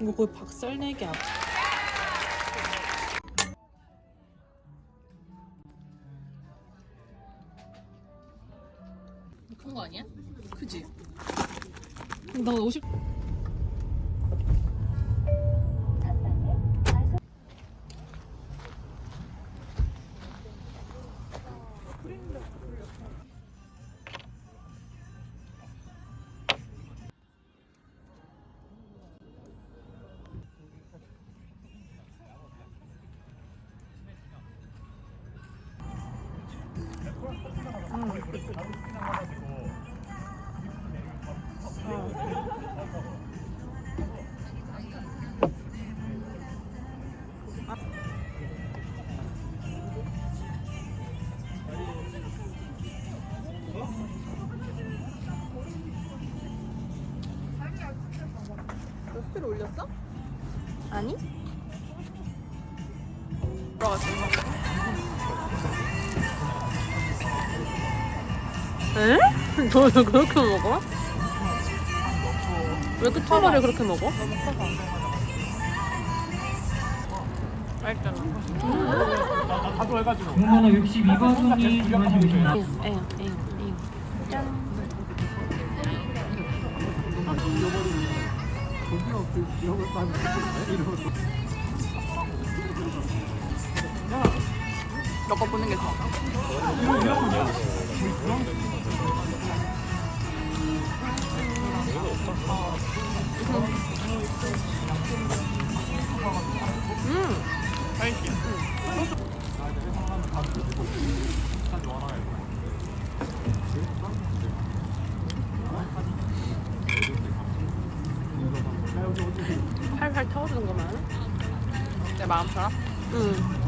이거 거의 박살내기 앞. 큰거 아니야? 그지? 나 50. 올렸어? 아니? 들어갔어. 에? 너는 그렇게 먹어? 왜 끝머리를 그렇게 먹어? 너무 커서. 맛있잖아. 공번호 62번송이 주문하십니다. 에휴, 에휴, 에휴, 에휴. 짠. 너거 보는 게 더. 음. 팔팔 타오르는 것만. 내 마음처럼? 응.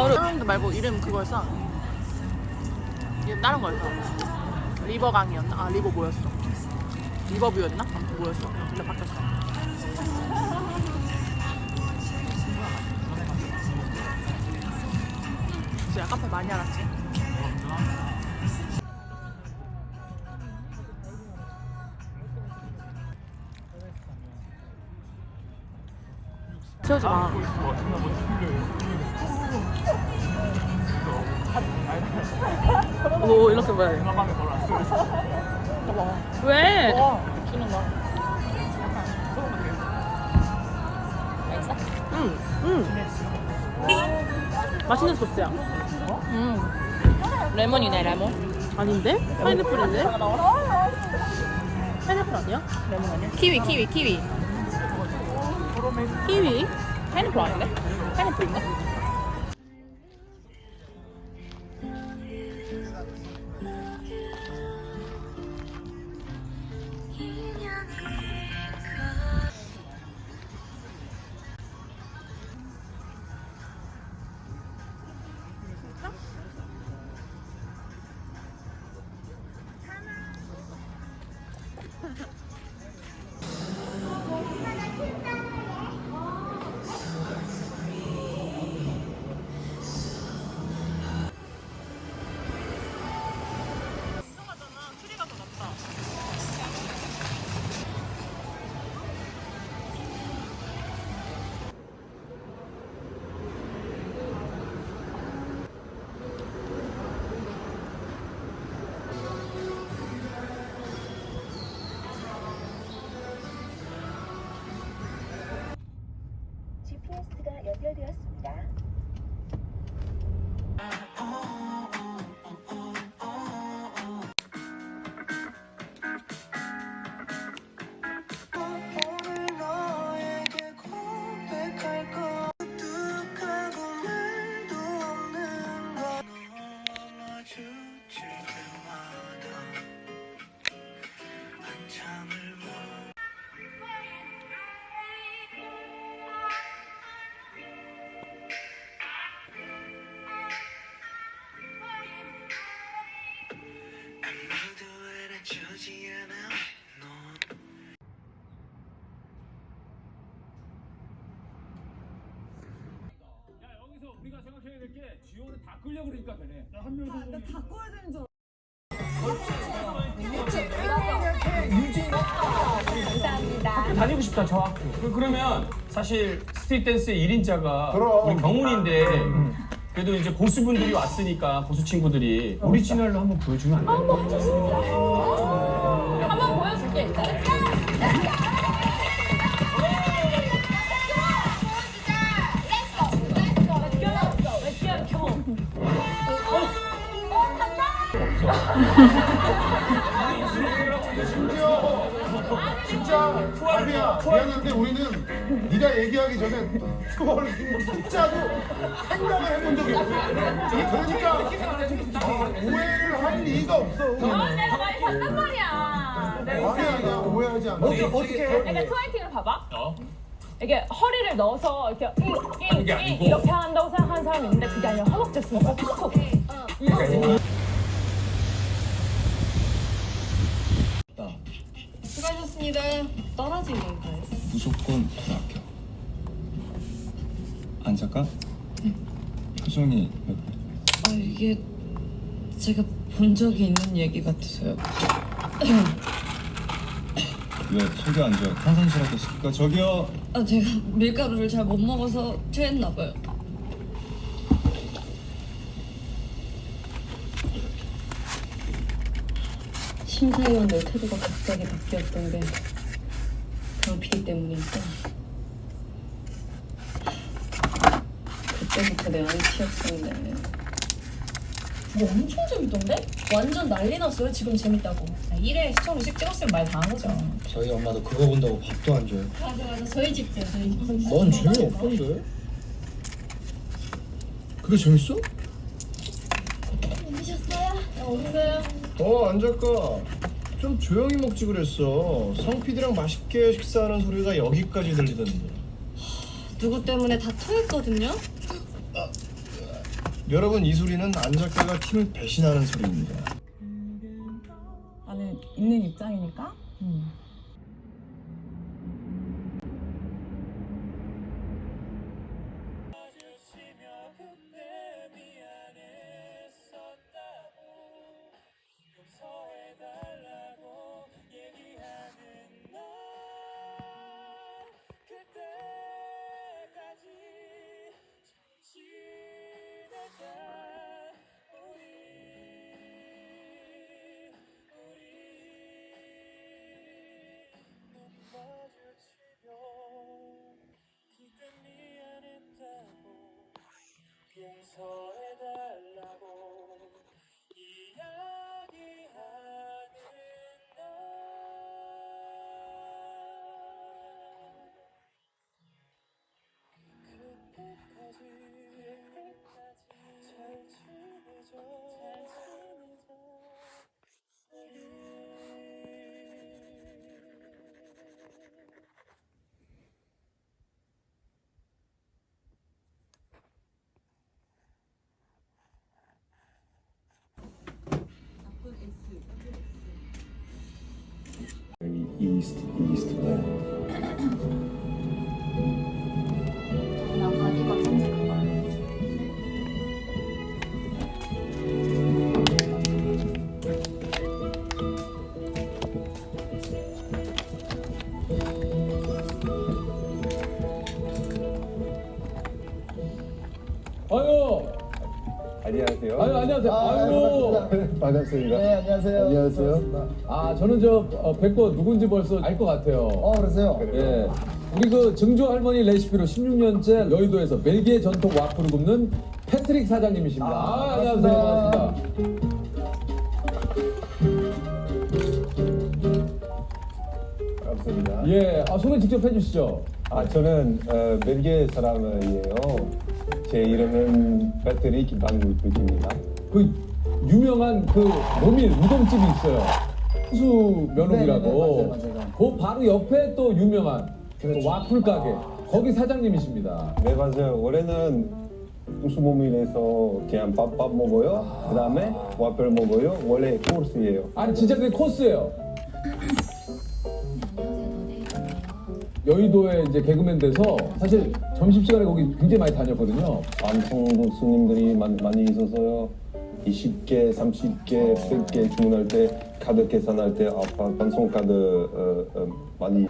바로 사람들 말고 이름 써. 이름 다른 걸 써. 리버강이었나? 아 리버 뭐였어? 리버뷰였나? 아무튼 뭐였어? 근데 바뀌었어. 진짜 카페 많이 알았지? 채우지 마. 오 이렇게 봐야 돼. 왜? 주는 거. 응, 응. 맛있는 소스야. 음. 레몬이네 레몬. 아닌데? 파인애플인데? 파인애플 아니야? 레몬 아니야? 키위 키위 키위. 키위? 파인애플 아닌데? 파인애플인가? 우리가 생각해야 될 게 지호는 다 끌려 그러니까 되네. 한명 성공이. 다 꺼야 되는 줄 다니고 싶다 저 학교. 그- 그러면 사실 스트릿 댄스의 1인자가 그럼. 우리 경훈인데 그래도 이제 고수분들이 왔으니까 고수 친구들이 오리지널로 한번 보여주면 안 돼요? 진짜 투알이야. 미안한데 우리는 네가 얘기하기 전에 투어를 진짜로 생각을 해본 적이 없어. 그러니까 오해를 할 리가 없어. 내가 많이 봤단 말이야. 아니야, 아니야. 오해하지 않아. 어떻게 해? 그러니까 트와이팅을 봐봐. 이게 허리를 넣어서 이렇게 잉, 잉, 잉. 이렇게 한다고 생각하는 사람이 있는데 그게 아니라 허벅지 쓰는 거. 이거 수고 하셨습니다. 떨어진 건가요? 무조건 돌아갈게요. 안 작가? 표정이 왜 그래? 아 이게 제가 본 적이 있는 얘기 같아서요. 왜 속이 안 좋아? 탄산수라도 시킬까? 저기요. 아 제가 밀가루를 잘 못 먹어서 체했나 봐요. 심사위원들 태도가 갑자기 바뀌었던 게 그런 비리 때문이니까 그때부터 내 안티였었는데 뭐 엄청 재밌던데? 완전 난리 났어요 지금 재밌다고 1회 시청률 찍었으면 말 다 한 거죠 저희 엄마도 그거 본다고 밥도 안 줘요. 맞아 맞아 저희 집도 저희 집넌 재미없던데? 그게 재밌어? 오셨어요? 어, 안 작가. 좀 조용히 먹지 그랬어. 성 PD랑 맛있게 식사하는 소리가 여기까지 들리던데. 누구 때문에 다 토했거든요? 여러분, 이 소리는 안 작가가 팀을 배신하는 소리입니다. 나는 있는 입장이니까 soul. East, east there. 난 안녕하세요. 아유 안녕하세요. 아유, 반갑습니다. 네, 안녕하세요. 안녕하세요. 아 저는 저 어, 뵙고 누군지 벌써 알 것 같아요. 어, 그러세요? 예. 우리 그 증조 할머니 레시피로 16년째 여의도에서 벨기에 전통 와플을 굽는 패트릭 사장님이십니다. 아, 안녕하세요. 반갑습니다. 감사합니다. 예, 아, 소개 직접 해주시죠. 아, 저는 어, 벨기에 사람이에요. 제 이름은 패트릭 방울빛입니다. 그 유명한 그 모밀 우동집이 있어요. 수 면옥이라고. 네, 네, 맞아요, 맞아요. 그 바로 옆에 또 유명한 그 와플 가게. 거기 사장님이십니다. 네, 맞아요. 올해는 우수모밀에서 그냥 밥, 밥 먹어요. 그 다음에 와플 먹어요. 원래 코스예요. 아니 진짜 그게 코스예요. 여의도에 이제 개그맨 돼서 사실 점심시간에 거기 굉장히 많이 다녔거든요. 방송도 손님들이 많, 많이 있어서요. 20개, 30개, 100개 주문할 때 카드 계산할 때 아, 바- 방송 카드 어, 어, 많이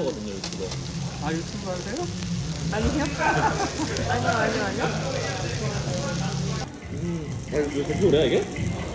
아 유튜브 하세요? 아니요? 아니요 아니요 아니요? 어,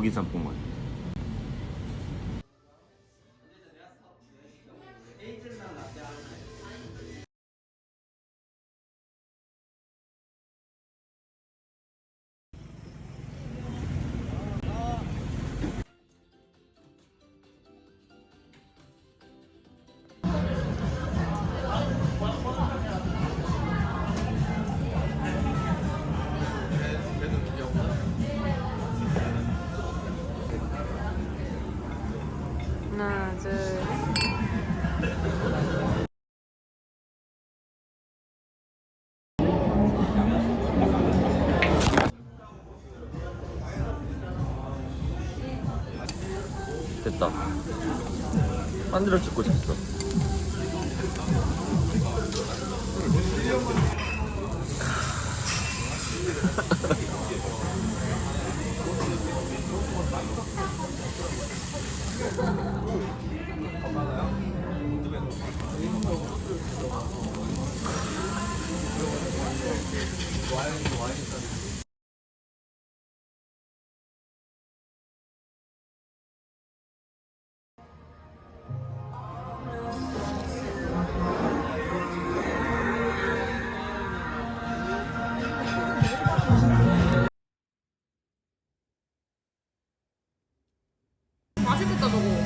고기 짬뽕 맛. 됐다. 반대로 찍고 싶어. 맛있겠다 저거.